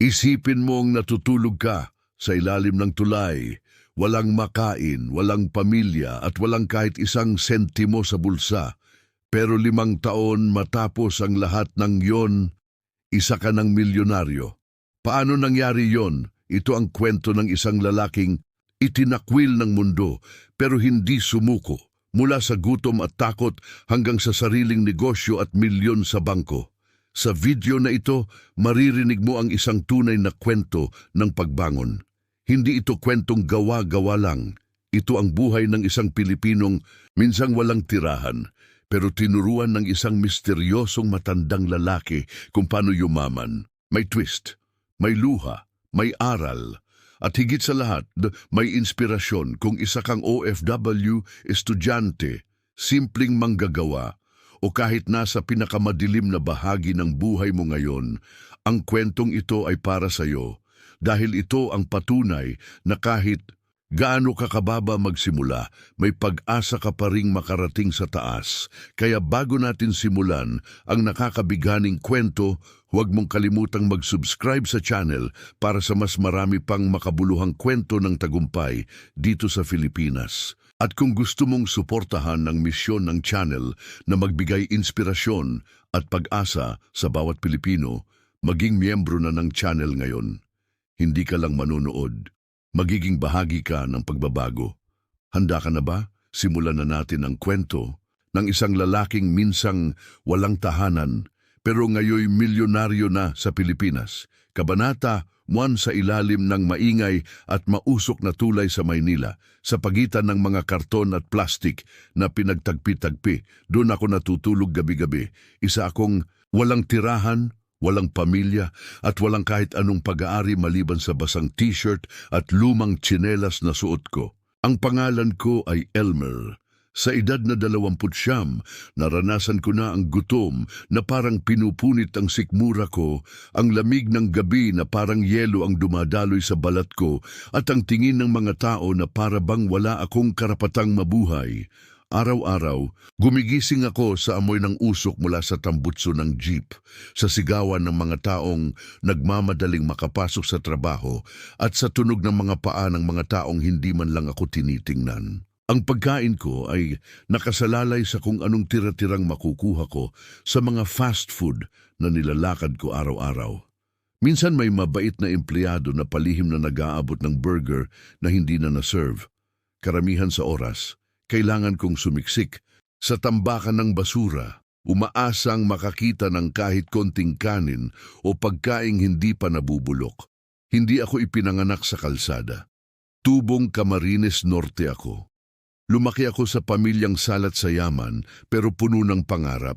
Isipin mong natutulog ka sa ilalim ng tulay, walang makain, walang pamilya at walang kahit isang sentimo sa bulsa. Pero limang taon matapos ang lahat ng yon, isa ka ng milyonaryo. Paano nangyari yon? Ito ang kwento ng isang lalaking itinakwil ng mundo pero hindi sumuko mula sa gutom at takot hanggang sa sariling negosyo at milyon sa bangko. Sa video na ito, maririnig mo ang isang tunay na kwento ng pagbangon. Hindi ito kwentong gawa-gawa lang. Ito ang buhay ng isang Pilipinong minsang walang tirahan, pero tinuruan ng isang misteryosong matandang lalaki kung paano yumaman. May twist, may luha, may aral, at higit sa lahat, may inspirasyon kung isa kang OFW, estudyante, simpleng manggagawa, o kahit nasa pinakamadilim na bahagi ng buhay mo ngayon, ang kwentong ito ay para sa iyo dahil ito ang patunay na kahit gaano ka kababa magsimula, may pag-asa ka pa ring makarating sa taas. Kaya bago natin simulan ang nakakabiganing kwento, huwag mong kalimutang mag-subscribe sa channel para sa mas marami pang makabuluhang kwento ng tagumpay dito sa Pilipinas. At kung gusto mong suportahan ang misyon ng channel na magbigay inspirasyon at pag-asa sa bawat Pilipino, maging miyembro na ng channel ngayon. Hindi ka lang manunood, magiging bahagi ka ng pagbabago. Handa ka na ba? Simulan na natin ang kwento ng isang lalaking minsang walang tahanan pero ngayoy milyonaryo na sa Pilipinas. Kabanata 1 sa ilalim ng maingay at mausok na tulay sa Maynila sa pagitan ng mga karton at plastik na pinagtagpi-tagpi. Doon ako natutulog gabi-gabi. Isa akong walang tirahan, walang pamilya at walang kahit anong pag-aari maliban sa basang t-shirt at lumang tsinelas na suot ko. Ang pangalan ko ay Elmer. Sa edad na dalawamput siyam, naranasan ko na ang gutom na parang pinupunit ang sikmura ko, ang lamig ng gabi na parang yelo ang dumadaloy sa balat ko, at ang tingin ng mga tao na para bang wala akong karapatang mabuhay. Araw-araw, gumigising ako sa amoy ng usok mula sa tambutso ng jeep, sa sigawan ng mga taong nagmamadaling makapasok sa trabaho at sa tunog ng mga paa ng mga taong hindi man lang ako tinitingnan. Ang pagkain ko ay nakasalalay sa kung anong tira-tirang makukuha ko sa mga fast food na nilalakad ko araw-araw. Minsan may mabait na empleyado na palihim na nag-aabot ng burger na hindi na na-serve. Karamihan sa oras, kailangan kong sumiksik sa tambakan ng basura, umaasang makakita ng kahit konting kanin o pagkaing hindi pa nabubulok. Hindi ako ipinanganak sa kalsada. Tubong Camarines Norte ako. Lumaki ako sa pamilyang salat sa yaman pero puno ng pangarap.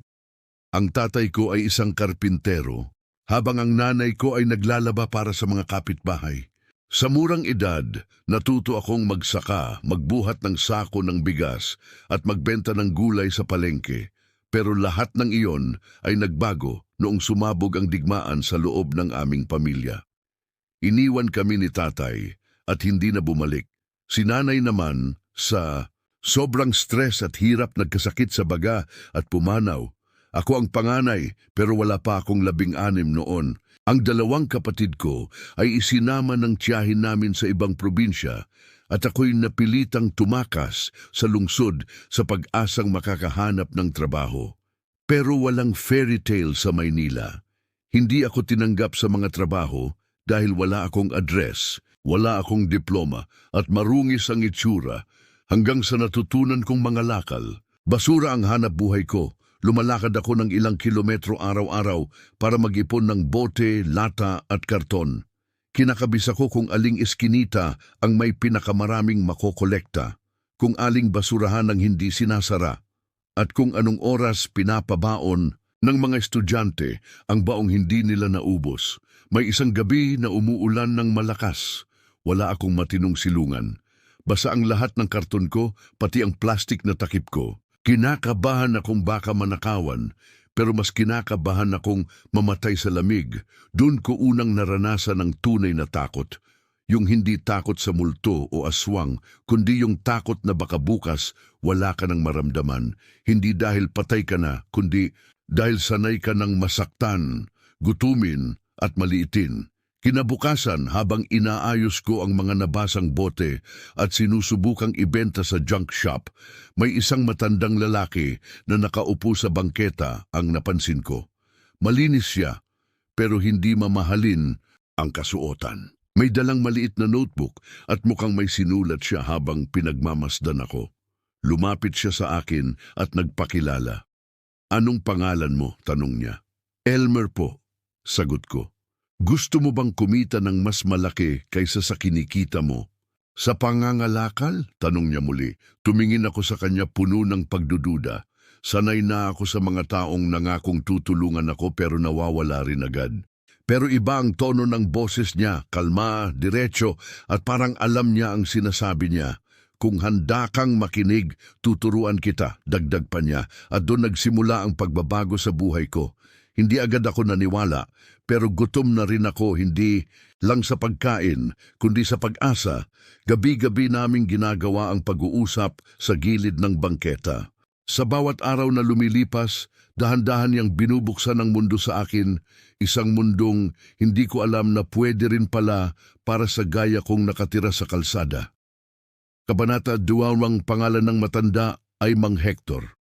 Ang tatay ko ay isang karpintero, habang ang nanay ko ay naglalaba para sa mga kapitbahay. Sa murang edad, natuto akong magsaka, magbuhat ng sako ng bigas at magbenta ng gulay sa palengke. Pero lahat ng iyon ay nagbago noong sumabog ang digmaan sa loob ng aming pamilya. Iniwan kami ni tatay at hindi na bumalik. Si nanay naman sa sobrang stress at hirap nagkasakit sa baga at pumanaw. Ako ang panganay pero wala pa akong labing anim noon. Ang dalawang kapatid ko ay isinama ng tiyahin namin sa ibang probinsya at ako'y napilitang tumakas sa lungsod sa pag-asang makakahanap ng trabaho. Pero walang fairy tale sa Maynila. Hindi ako tinanggap sa mga trabaho dahil wala akong address, wala akong diploma at marungis ang itsura hanggang sa natutunan kong mga lakal. Basura ang hanap buhay ko. Lumalakad ako ng ilang kilometro araw-araw para mag-ipon ng bote, lata at karton. Kinakabis ako kung aling iskinita ang may pinakamaraming makokolekta, kung aling basurahan ang hindi sinasara, at kung anong oras pinapabaon ng mga estudyante ang baong hindi nila naubos. May isang gabi na umuulan ng malakas. Wala akong matinong silungan. Basa ang lahat ng karton ko, pati ang plastik na takip ko. Kinakabahan akong baka manakawan, pero mas kinakabahan akong mamatay sa lamig. Doon ko unang naranasan ang tunay na takot. Yung hindi takot sa multo o aswang, kundi yung takot na baka bukas wala ka nang maramdaman. Hindi dahil patay ka na, kundi dahil sanay ka ng masaktan, gutumin at maliitin. Kinabukasan habang inaayos ko ang mga nabasang bote at sinusubukang ibenta sa junk shop, may isang matandang lalaki na nakaupo sa bangketa ang napansin ko. Malinis siya, pero hindi mamahalin ang kasuotan. May dalang maliit na notebook at mukhang may sinulat siya habang pinagmamasdan ako. Lumapit siya sa akin at nagpakilala. Anong pangalan mo? Tanong niya. Elmer po, sagot ko. Gusto mo bang kumita ng mas malaki kaysa sa kinikita mo? Sa pangangalakal? Tanong niya muli. Tumingin ako sa kanya puno ng pagdududa. Sanay na ako sa mga taong nangakong tutulungan ako pero nawawala rin agad. Pero iba ang tono ng boses niya, kalma, diretso, at parang alam niya ang sinasabi niya. Kung handa kang makinig, tuturuan kita, dagdag pa niya, at doon nagsimula ang pagbabago sa buhay ko. Hindi agad ako naniwala, pero gutom na rin ako hindi lang sa pagkain, kundi sa pag-asa. Gabi-gabi naming ginagawa ang pag-uusap sa gilid ng bangketa. Sa bawat araw na lumilipas, dahan-dahan niyang binubuksan ang mundo sa akin, isang mundong hindi ko alam na pwede rin pala para sa gaya kong nakatira sa kalsada. Kabanata 2 ang pangalan ng matanda ay Mang Hector.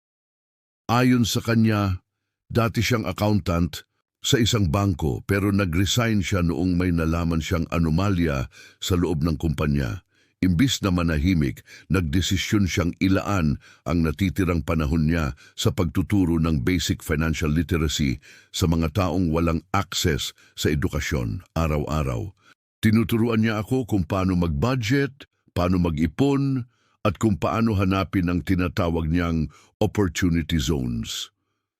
Ayon sa kanya, dati siyang accountant sa isang bangko pero nag-resign siya noong may nalaman siyang anomalya sa loob ng kumpanya. Imbis na manahimik, nagdesisyon siyang ilaan ang natitirang panahon niya sa pagtuturo ng basic financial literacy sa mga taong walang access sa edukasyon araw-araw. Tinuturuan niya ako kung paano mag-budget, paano mag-ipon, at kung paano hanapin ang tinatawag niyang opportunity zones.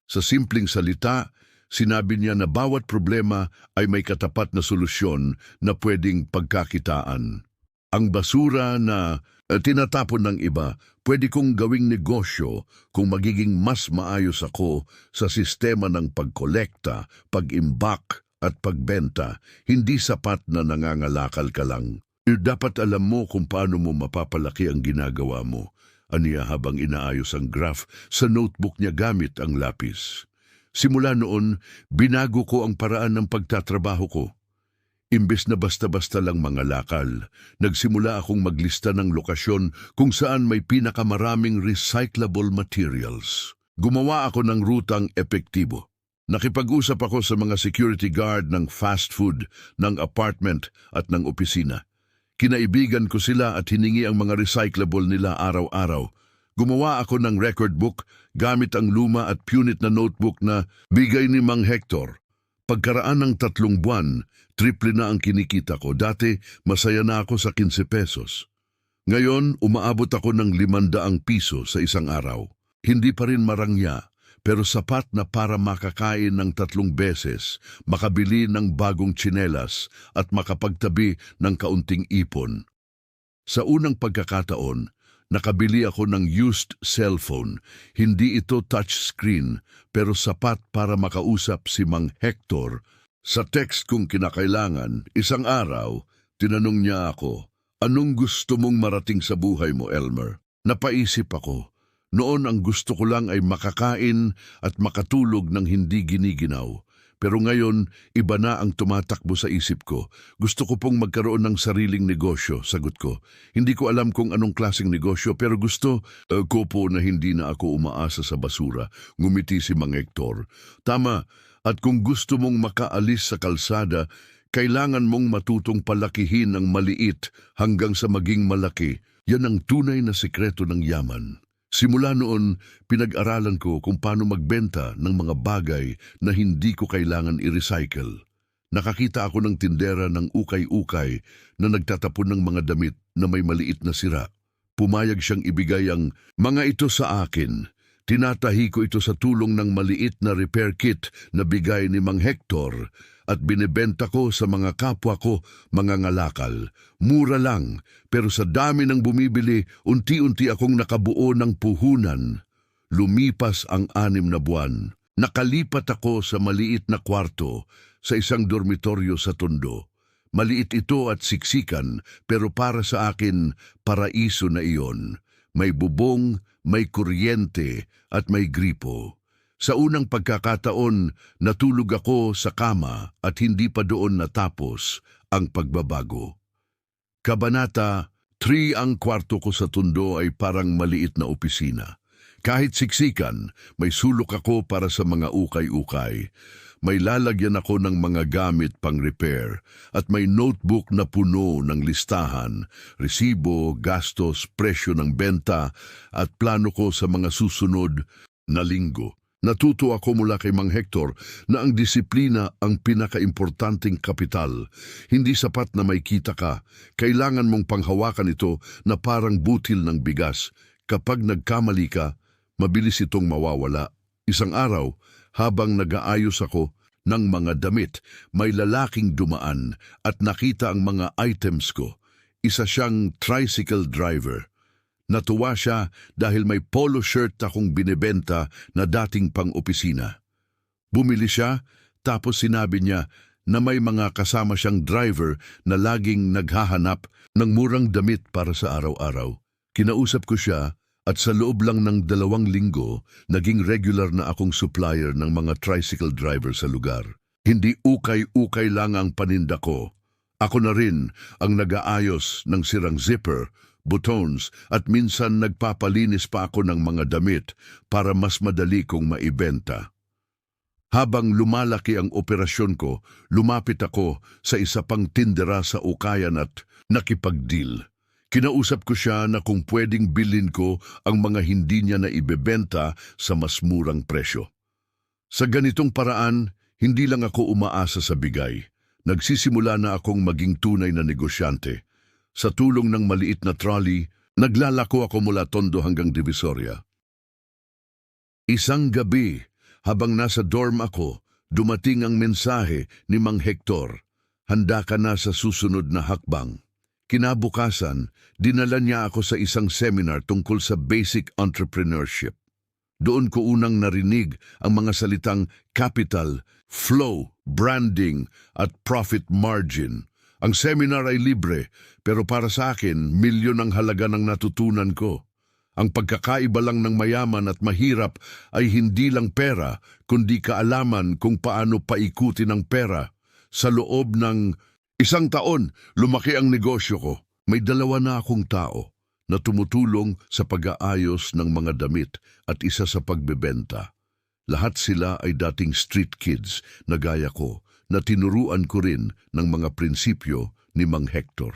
Sa simpleng salita, sinabi niya na bawat problema ay may katapat na solusyon na pwedeng pagkakitaan. Ang basura na eh, tinatapon ng iba, pwede kong gawing negosyo kung magiging mas maayos ako sa sistema ng pagkolekta, pag-imbak at pagbenta, hindi sapat na nangangalakal ka lang. Eh, Dapat alam mo kung paano mo mapapalaki ang ginagawa mo. Aniya habang inaayos ang graph sa notebook niya gamit ang lapis. Simula noon, binago ko ang paraan ng pagtatrabaho ko. Imbes na basta-basta lang mga lakal, nagsimula akong maglista ng lokasyon kung saan may pinakamaraming recyclable materials. Gumawa ako ng rutang epektibo. Nakipag-usap ako sa mga security guard ng fast food, ng apartment at ng opisina. Kinaibigan ko sila at hiningi ang mga recyclable nila araw-araw. Gumawa ako ng record book gamit ang luma at punit na notebook na bigay ni Mang Hector. Pagkaraan ng tatlong buwan, triple na ang kinikita ko. Dati, masaya na ako sa 15 pesos. Ngayon, umaabot ako ng limandaang piso sa isang araw. Hindi pa rin marangya, pero sapat na para makakain ng tatlong beses, makabili ng bagong tsinelas at makapagtabi ng kaunting ipon. Sa unang pagkakataon, nakabili ako ng used cellphone. Hindi ito touchscreen, pero sapat para makausap si Mang Hector. Sa text kong kinakailangan, isang araw, tinanong niya ako, Anong gusto mong marating sa buhay mo, Elmer? Napaisip ako. Noon ang gusto ko lang ay makakain at makatulog ng hindi giniginaw. Pero ngayon, iba na ang tumatakbo sa isip ko. Gusto ko pong magkaroon ng sariling negosyo, sagot ko. Hindi ko alam kung anong klaseng negosyo, pero gusto uh, ko po na hindi na ako umaasa sa basura. Ngumiti si Mang Hector. Tama, at kung gusto mong makaalis sa kalsada, kailangan mong matutong palakihin ang maliit hanggang sa maging malaki. Yan ang tunay na sekreto ng yaman. Simula noon, pinag-aralan ko kung paano magbenta ng mga bagay na hindi ko kailangan i-recycle. Nakakita ako ng tindera ng ukay-ukay na nagtatapon ng mga damit na may maliit na sira. Pumayag siyang ibigay ang mga ito sa akin. Tinatahi ko ito sa tulong ng maliit na repair kit na bigay ni Mang Hector at binebenta ko sa mga kapwa ko mga ngalakal. Mura lang, pero sa dami ng bumibili, unti-unti akong nakabuo ng puhunan. Lumipas ang anim na buwan. Nakalipat ako sa maliit na kwarto sa isang dormitoryo sa Tondo. Maliit ito at siksikan, pero para sa akin, paraiso na iyon. May bubong, may kuryente, at may gripo. Sa unang pagkakataon, natulog ako sa kama at hindi pa doon natapos ang pagbabago. Kabanata 3 ang kwarto ko sa tundo ay parang maliit na opisina. Kahit siksikan, may sulok ako para sa mga ukay-ukay. May lalagyan ako ng mga gamit pang repair at may notebook na puno ng listahan, resibo, gastos, presyo ng benta at plano ko sa mga susunod na linggo. Natuto ako mula kay Mang Hector na ang disiplina ang pinakaimportanteng kapital. Hindi sapat na may kita ka. Kailangan mong panghawakan ito na parang butil ng bigas. Kapag nagkamali ka, mabilis itong mawawala. Isang araw, habang nag-aayos ako ng mga damit, may lalaking dumaan at nakita ang mga items ko. Isa siyang tricycle driver. Natuwa siya dahil may polo shirt akong binebenta na dating pang-opisina. Bumili siya, tapos sinabi niya na may mga kasama siyang driver na laging naghahanap ng murang damit para sa araw-araw. Kinausap ko siya at sa loob lang ng dalawang linggo, naging regular na akong supplier ng mga tricycle driver sa lugar. Hindi ukay-ukay lang ang paninda ko. Ako na rin ang nag-aayos ng sirang zipper, buttons at minsan nagpapalinis pa ako ng mga damit para mas madali kong maibenta. Habang lumalaki ang operasyon ko, lumapit ako sa isa pang tindera sa ukayan at nakipagdeal. Kinausap ko siya na kung pwedeng bilin ko ang mga hindi niya na ibebenta sa mas murang presyo. Sa ganitong paraan, hindi lang ako umaasa sa bigay. Nagsisimula na akong maging tunay na negosyante. Sa tulong ng maliit na trolley, naglalako ako mula Tondo hanggang Divisoria. Isang gabi, habang nasa dorm ako, dumating ang mensahe ni Mang Hector. Handa ka na sa susunod na hakbang. Kinabukasan, dinala niya ako sa isang seminar tungkol sa basic entrepreneurship. Doon ko unang narinig ang mga salitang capital, flow, branding at profit margin. Ang seminar ay libre, pero para sa akin, milyon ang halaga ng natutunan ko. Ang pagkakaiba lang ng mayaman at mahirap ay hindi lang pera, kundi kaalaman kung paano paikutin ang pera. Sa loob ng isang taon, lumaki ang negosyo ko. May dalawa na akong tao na tumutulong sa pag-aayos ng mga damit at isa sa pagbebenta. Lahat sila ay dating street kids na gaya ko na tinuruan ko rin ng mga prinsipyo ni Mang Hector.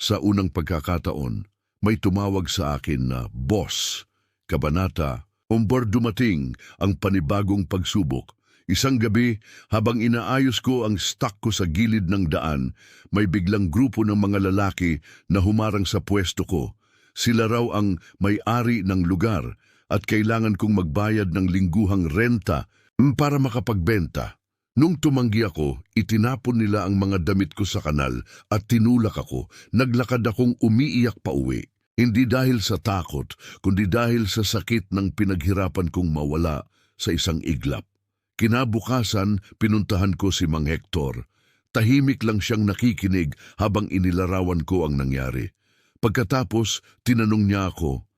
Sa unang pagkakataon, may tumawag sa akin na boss, kabanata, umbor dumating ang panibagong pagsubok. Isang gabi, habang inaayos ko ang stock ko sa gilid ng daan, may biglang grupo ng mga lalaki na humarang sa pwesto ko. Sila raw ang may-ari ng lugar at kailangan kong magbayad ng lingguhang renta mm, para makapagbenta. Nung tumanggi ako, itinapon nila ang mga damit ko sa kanal at tinulak ako. Naglakad akong umiiyak pa uwi. Hindi dahil sa takot, kundi dahil sa sakit ng pinaghirapan kong mawala sa isang iglap. Kinabukasan, pinuntahan ko si Mang Hector. Tahimik lang siyang nakikinig habang inilarawan ko ang nangyari. Pagkatapos, tinanong niya ako,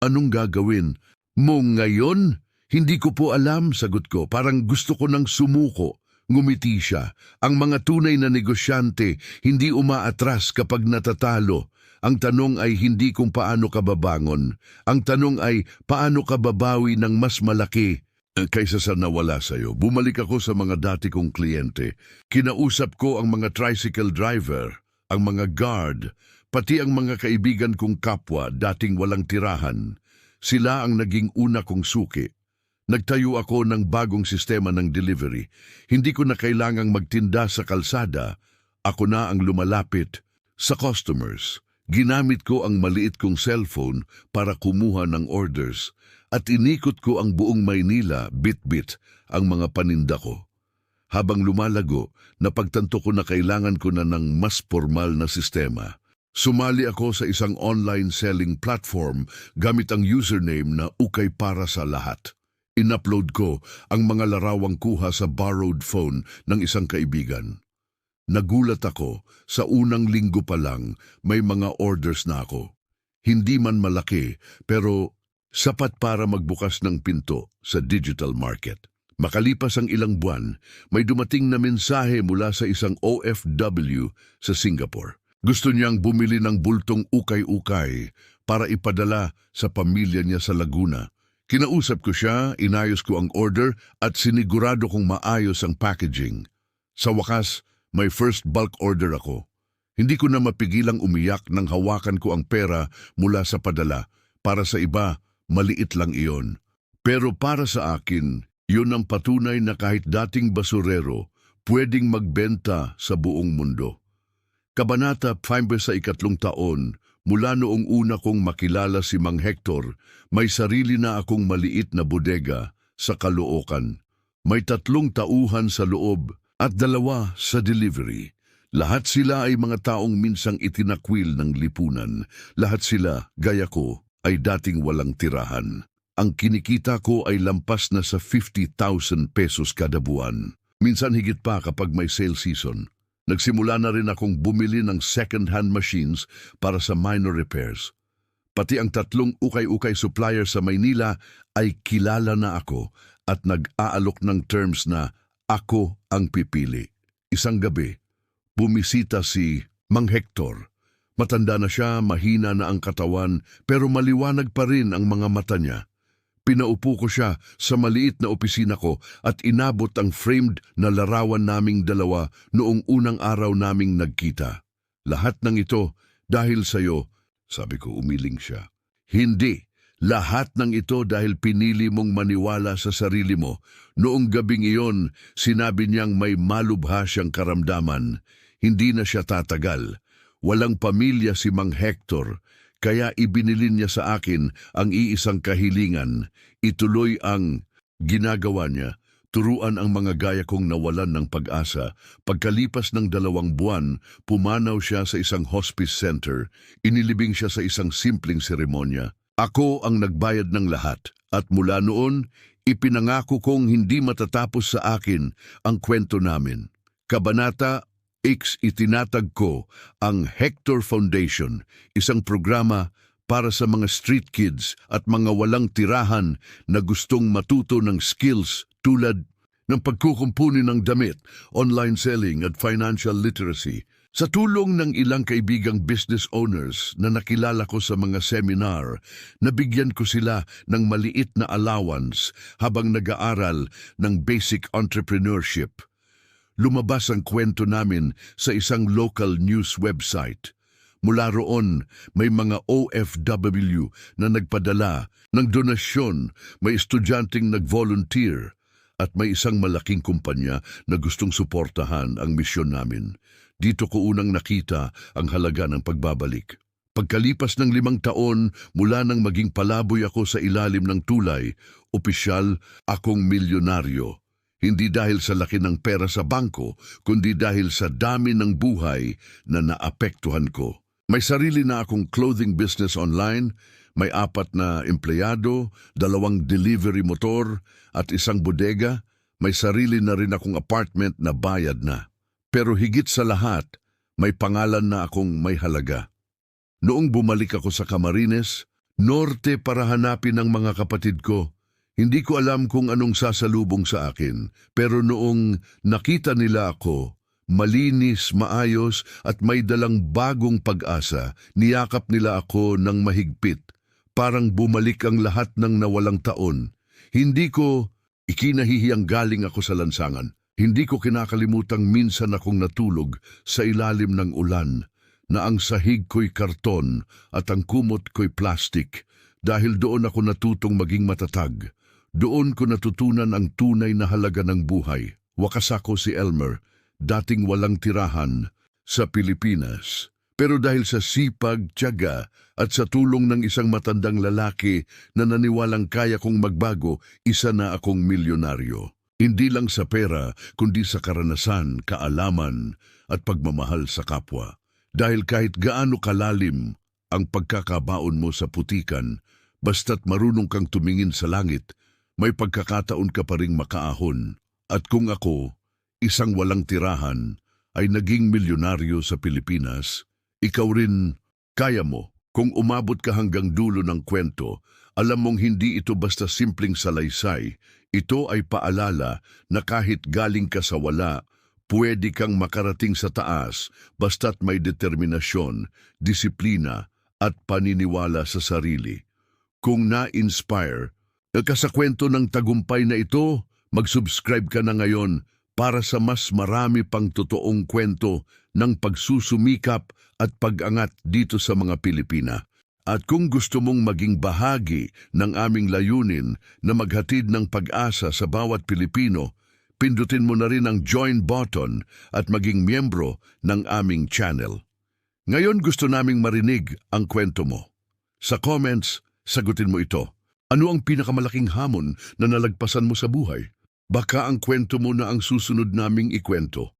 Anong gagawin mo ngayon? Hindi ko po alam, sagot ko. Parang gusto ko nang sumuko. Ngumiti siya. Ang mga tunay na negosyante hindi umaatras kapag natatalo. Ang tanong ay hindi kung paano ka babangon. Ang tanong ay paano ka babawi ng mas malaki kaysa sa nawala sa'yo. Bumalik ako sa mga dati kong kliyente. Kinausap ko ang mga tricycle driver, ang mga guard, pati ang mga kaibigan kong kapwa dating walang tirahan. Sila ang naging una kong suki. Nagtayo ako ng bagong sistema ng delivery. Hindi ko na kailangang magtinda sa kalsada. Ako na ang lumalapit sa customers. Ginamit ko ang maliit kong cellphone para kumuha ng orders at inikot ko ang buong Maynila bit-bit ang mga paninda ko. Habang lumalago, napagtanto ko na kailangan ko na ng mas formal na sistema. Sumali ako sa isang online selling platform gamit ang username na Ukay Para sa Lahat. In-upload ko ang mga larawang kuha sa borrowed phone ng isang kaibigan. Nagulat ako, sa unang linggo pa lang may mga orders na ako. Hindi man malaki, pero sapat para magbukas ng pinto sa digital market. Makalipas ang ilang buwan, may dumating na mensahe mula sa isang OFW sa Singapore. Gusto niyang bumili ng bultong ukay-ukay para ipadala sa pamilya niya sa Laguna. Kinausap ko siya, inayos ko ang order at sinigurado kong maayos ang packaging. Sa wakas, may first bulk order ako. Hindi ko na mapigilang umiyak nang hawakan ko ang pera mula sa padala. Para sa iba, maliit lang iyon. Pero para sa akin, yun ang patunay na kahit dating basurero, pwedeng magbenta sa buong mundo. Kabanata 5 sa ikatlong taon, mula noong una kong makilala si Mang Hector, may sarili na akong maliit na bodega sa Caloocan. May tatlong tauhan sa loob at dalawa sa delivery. Lahat sila ay mga taong minsang itinakwil ng lipunan. Lahat sila, gaya ko, ay dating walang tirahan. Ang kinikita ko ay lampas na sa 50,000 pesos kada buwan. Minsan higit pa kapag may sale season. Nagsimula na rin akong bumili ng second-hand machines para sa minor repairs. Pati ang tatlong ukay-ukay supplier sa Maynila ay kilala na ako at nag-aalok ng terms na ako ang pipili. Isang gabi, bumisita si Mang Hector. Matanda na siya, mahina na ang katawan, pero maliwanag pa rin ang mga mata niya. Pinaupo ko siya sa maliit na opisina ko at inabot ang framed na larawan naming dalawa noong unang araw naming nagkita. Lahat ng ito dahil sa'yo, sabi ko umiling siya. Hindi, lahat ng ito dahil pinili mong maniwala sa sarili mo. Noong gabing iyon, sinabi niyang may malubha siyang karamdaman. Hindi na siya tatagal. Walang pamilya si Mang Hector, kaya ibinilin niya sa akin ang iisang kahilingan. Ituloy ang ginagawa niya. Turuan ang mga gaya kong nawalan ng pag-asa. Pagkalipas ng dalawang buwan, pumanaw siya sa isang hospice center. Inilibing siya sa isang simpleng seremonya. Ako ang nagbayad ng lahat. At mula noon, ipinangako kong hindi matatapos sa akin ang kwento namin. Kabanata X itinatag ko ang Hector Foundation, isang programa para sa mga street kids at mga walang tirahan na gustong matuto ng skills tulad ng pagkukumpuni ng damit, online selling at financial literacy. Sa tulong ng ilang kaibigang business owners na nakilala ko sa mga seminar, nabigyan ko sila ng maliit na allowance habang nag-aaral ng basic entrepreneurship lumabas ang kwento namin sa isang local news website. Mula roon, may mga OFW na nagpadala ng donasyon, may estudyanteng nag-volunteer, at may isang malaking kumpanya na gustong suportahan ang misyon namin. Dito ko unang nakita ang halaga ng pagbabalik. Pagkalipas ng limang taon mula nang maging palaboy ako sa ilalim ng tulay, opisyal akong milyonaryo. Hindi dahil sa laki ng pera sa bangko, kundi dahil sa dami ng buhay na naapektuhan ko. May sarili na akong clothing business online, may apat na empleyado, dalawang delivery motor at isang bodega, may sarili na rin akong apartment na bayad na. Pero higit sa lahat, may pangalan na akong may halaga. Noong bumalik ako sa Camarines, norte para hanapin ang mga kapatid ko, hindi ko alam kung anong sasalubong sa akin, pero noong nakita nila ako, malinis, maayos at may dalang bagong pag-asa, niyakap nila ako ng mahigpit. Parang bumalik ang lahat ng nawalang taon. Hindi ko ikinahihiyang galing ako sa lansangan. Hindi ko kinakalimutang minsan akong natulog sa ilalim ng ulan na ang sahig ko'y karton at ang kumot ko'y plastik dahil doon ako natutong maging matatag. Doon ko natutunan ang tunay na halaga ng buhay. Wakas ako si Elmer, dating walang tirahan sa Pilipinas. Pero dahil sa sipag, tiyaga at sa tulong ng isang matandang lalaki na naniwalang kaya kong magbago, isa na akong milyonaryo. Hindi lang sa pera, kundi sa karanasan, kaalaman at pagmamahal sa kapwa. Dahil kahit gaano kalalim ang pagkakabaon mo sa putikan, basta't marunong kang tumingin sa langit, may pagkakataon ka pa ring makaahon. At kung ako, isang walang tirahan, ay naging milyonaryo sa Pilipinas, ikaw rin kaya mo. Kung umabot ka hanggang dulo ng kwento, alam mong hindi ito basta simpleng salaysay. Ito ay paalala na kahit galing ka sa wala, pwede kang makarating sa taas basta't may determinasyon, disiplina at paniniwala sa sarili. Kung na-inspire ka sa kwento ng tagumpay na ito, mag-subscribe ka na ngayon para sa mas marami pang totoong kwento ng pagsusumikap at pag-angat dito sa mga Pilipina. At kung gusto mong maging bahagi ng aming layunin na maghatid ng pag-asa sa bawat Pilipino, pindutin mo na rin ang join button at maging miyembro ng aming channel. Ngayon gusto naming marinig ang kwento mo. Sa comments, sagutin mo ito. Ano ang pinakamalaking hamon na nalagpasan mo sa buhay? Baka ang kwento mo na ang susunod naming ikwento.